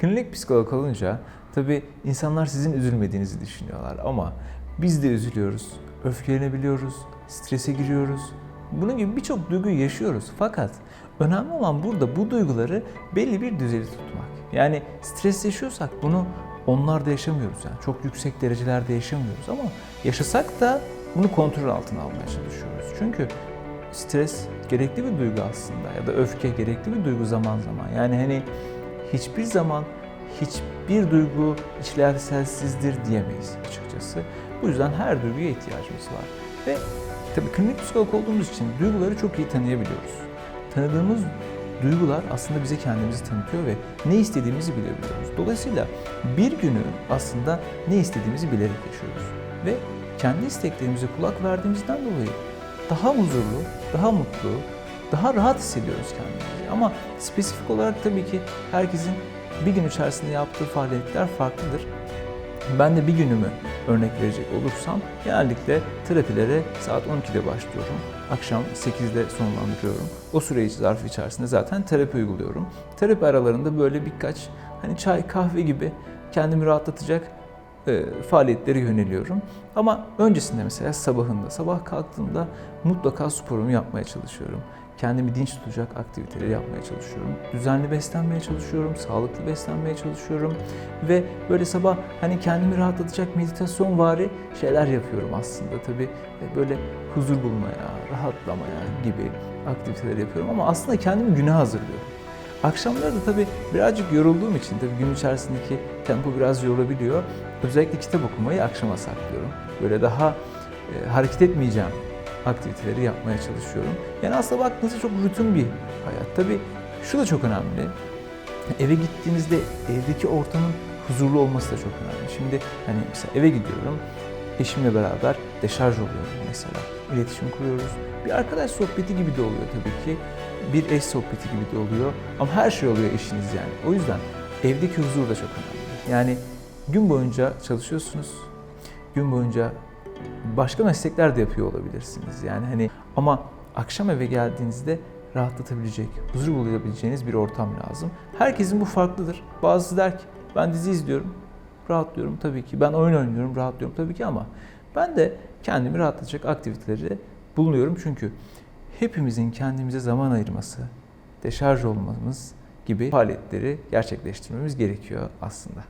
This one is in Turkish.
Klinik psikolog olunca tabii insanlar sizin üzülmediğinizi düşünüyorlar ama biz de üzülüyoruz, öfkelenebiliyoruz, strese giriyoruz. Bunun gibi birçok duyguyu yaşıyoruz. Fakat önemli olan burada bu duyguları belli bir düzeyde tutmak. Yani stres yaşıyorsak bunu onlarda yaşamıyoruz. Yani çok yüksek derecelerde yaşamıyoruz ama yaşasak da bunu kontrol altına almaya çalışıyoruz. Çünkü stres gerekli bir duygu aslında ya da öfke gerekli bir duygu zaman zaman. Yani hani hiçbir zaman hiçbir duygu işlevselsizdir diyemeyiz açıkçası. Bu yüzden her duyguya ihtiyacımız var. Ve tabii klinik psikolog olduğumuz için duyguları çok iyi tanıyabiliyoruz. Tanıdığımız duygular aslında bize kendimizi tanıtıyor ve ne istediğimizi bilebiliyoruz. Dolayısıyla bir günü aslında ne istediğimizi bilerek yaşıyoruz. Ve kendi isteklerimize kulak verdiğimizden dolayı daha huzurlu, daha mutlu, daha rahat hissediyoruz kendimizi. Ama spesifik olarak tabii ki herkesin bir gün içerisinde yaptığı faaliyetler farklıdır. Ben de bir günümü örnek verecek olursam genellikle terapilere saat 12'de başlıyorum. Akşam 8'de sonlandırıyorum. O süre zarfı içerisinde zaten terapi uyguluyorum. Terapi aralarında böyle birkaç hani çay, kahve gibi kendimi rahatlatacak e, faaliyetlere yöneliyorum. Ama öncesinde mesela sabahında, sabah kalktığımda mutlaka sporumu yapmaya çalışıyorum. Kendimi dinç tutacak aktiviteleri yapmaya çalışıyorum. Düzenli beslenmeye çalışıyorum, sağlıklı beslenmeye çalışıyorum ve böyle sabah hani kendimi rahatlatacak meditasyon vari şeyler yapıyorum aslında. Tabii e, böyle huzur bulmaya, rahatlamaya gibi aktiviteler yapıyorum ama aslında kendimi güne hazırlıyorum. Akşamları da tabii birazcık yorulduğum için tabii gün içerisindeki tempo biraz yorulabiliyor. Özellikle kitap okumayı akşama saklıyorum. Böyle daha e, hareket etmeyeceğim aktiviteleri yapmaya çalışıyorum. Yani aslında baktığınızda çok rutin bir hayat. Tabii şu da çok önemli. Eve gittiğinizde evdeki ortamın huzurlu olması da çok önemli. Şimdi hani mesela eve gidiyorum, eşimle beraber deşarj oluyorum mesela. İletişim kuruyoruz. Bir arkadaş sohbeti gibi de oluyor tabii ki. Bir eş sohbeti gibi de oluyor. Ama her şey oluyor eşiniz yani. O yüzden evdeki huzur da çok önemli. Yani gün boyunca çalışıyorsunuz. Gün boyunca başka meslekler de yapıyor olabilirsiniz. Yani hani ama akşam eve geldiğinizde rahatlatabilecek, huzur bulabileceğiniz bir ortam lazım. Herkesin bu farklıdır. Bazısı der ki ben dizi izliyorum, rahatlıyorum tabii ki. Ben oyun oynuyorum, rahatlıyorum tabii ki ama ben de kendimi rahatlatacak aktiviteleri bulunuyorum. Çünkü hepimizin kendimize zaman ayırması, deşarj olmamız gibi faaliyetleri gerçekleştirmemiz gerekiyor aslında.